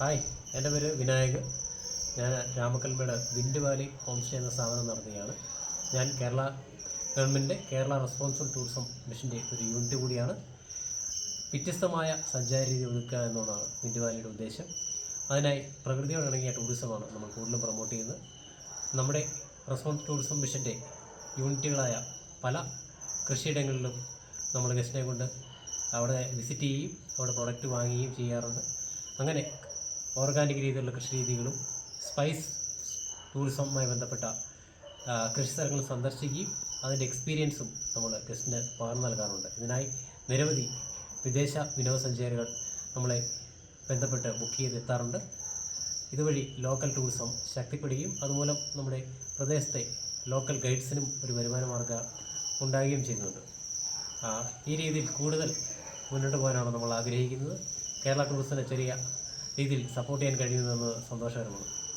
Hi എന്റെ പേര് വിനായക്. ഞാൻ രാമക്കൽമേട് വിൻഡ് ഹോം സ്റ്റേ എന്ന സ്ഥാപനം നടത്തുകയാണ്. ഞാൻ Kerala government Kerala responsible tourism മിഷന്റെ ഒരു യൂണിറ്റ് കൂടിയാണ്. വ്യത്യസ്തമായ സഞ്ചാര രീതി ഒതുക്കുക എന്നുള്ളതാണ് വിൻഡ് വാലിയുടെ ഉദ്ദേശം. അതിനായി പ്രകൃതിയോട് ഇണങ്ങിയ ടൂറിസമാണ് നമ്മൾ കൂടുതലും പ്രൊമോട്ട് ചെയ്യുന്നത്. നമ്മുടെ റെസ്പോൺസ് ടൂറിസം മിഷന്റെ യൂണിറ്റുകളായ പല കൃഷിയിടങ്ങളിലും നമ്മൾ ഗസ്റ്റിനെ കൊണ്ട് അവിടെ വിസിറ്റ് ചെയ്യുകയും അവിടെ പ്രൊഡക്റ്റ് വാങ്ങുകയും ചെയ്യാറുണ്ട്. അങ്ങനെ ഓർഗാനിക് രീതിയിലുള്ള കൃഷി രീതികളും സ്പൈസ് ടൂറിസവുമായി ബന്ധപ്പെട്ട കൃഷി സ്ഥലങ്ങൾ സന്ദർശിക്കുകയും അതിന്റെ എക്സ്പീരിയൻസും നമ്മൾ ഗസ്റ്റിന് പകർന്നു നൽകാറുണ്ട്. ഇതിനായി നിരവധി വിദേശ വിനോദസഞ്ചാരികൾ നമ്മളെ ബന്ധപ്പെട്ട് ബുക്ക് ചെയ്ത് എത്താറുണ്ട് ഇതുവഴി ലോക്കൽ ടൂറിസം ശക്തിപ്പെടുകയും അതുമൂലം നമ്മുടെ പ്രദേശത്തെ ലോക്കൽ ഗൈഡ്സിനും ഒരു വരുമാന മാർഗം ഉണ്ടാകുകയും ചെയ്യുന്നുണ്ട്. ഈ രീതിയിൽ കൂടുതൽ മുന്നോട്ട് പോകാനാണ് നമ്മൾ ആഗ്രഹിക്കുന്നത്. കേരള ടൂറിസത്തിന്റെ ചെറിയ രീതിയിൽ സപ്പോർട്ട് ചെയ്യാൻ കഴിയുന്നതെന്ന് സന്തോഷകരമാണ്.